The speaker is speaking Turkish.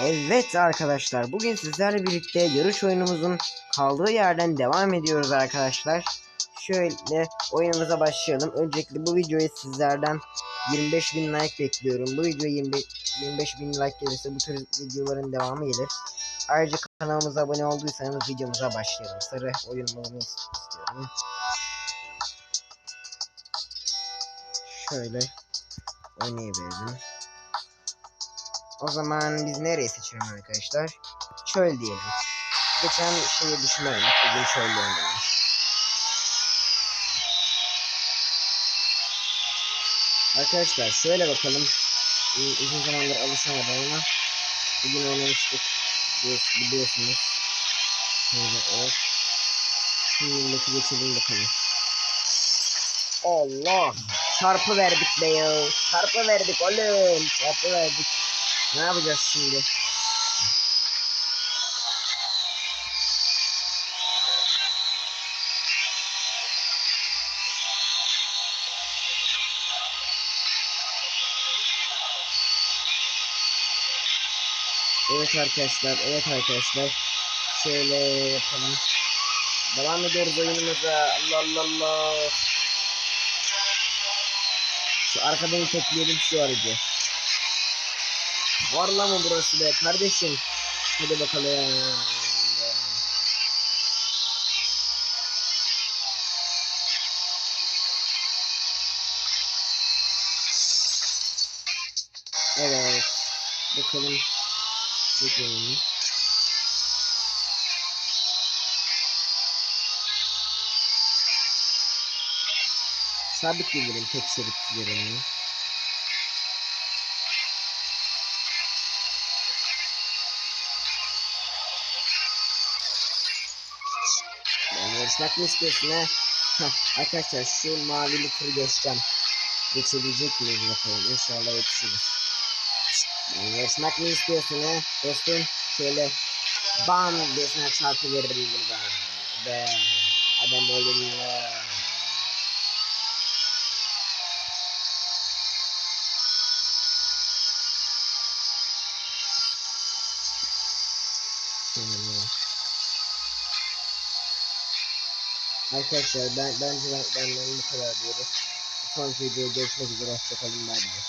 Evet arkadaşlar bugün sizlerle birlikte yarış oyunumuzun kaldığı yerden devam ediyoruz arkadaşlar. Şöyle oyunumuza başlayalım. Öncelikle bu videoyu sizlerden 25 bin like bekliyorum. Bu video 25, 25 bin like gelirse bu tür videoların devamı gelir. Ayrıca kanalımıza abone olduysanız videomuza başlayalım. Sarı oyun modunu istiyorum. Şöyle oynayabilirim. O zaman biz nereye seçelim arkadaşlar? Çöl diyelim. Geçen şeyi düşünmedik. Bugün çölde oynayalım. Arkadaşlar şöyle bakalım. Ee, Uzun zamandır alışamadım ama bugün oynamıştık. Biliyors- Biliyorsunuz. Şöyle evet. Şimdiki geçelim bakalım. Allah! Çarpı verdik be ya. Çarpı verdik oğlum. Çarpı verdik. Ne yapacağız şimdi? Evet arkadaşlar, evet arkadaşlar. Şöyle yapalım. Devam ediyoruz oyunumuza. Allah Allah Allah. Şu arkadan tekleyelim şu aracı. Var lan mı burası be kardeşim? Hadi bakalım. Evet. Bakalım. Bakalım. Sabit bildirim tek şerit üzerine. Ben? Hah, arkadaşlar şu mavili turu geçeceğim. Geçebilecek miyiz bakalım inşallah yetişiriz. Ben yarışmak mı istiyorsun ha dostum? Şöyle bam diye sana çarpı veririm buradan. Be adam oğlum Arkadaşlar ben bence ben, benden bu kadar diyoruz. Sonraki videoda görüşmek üzere. Hoşçakalın. Bay bay.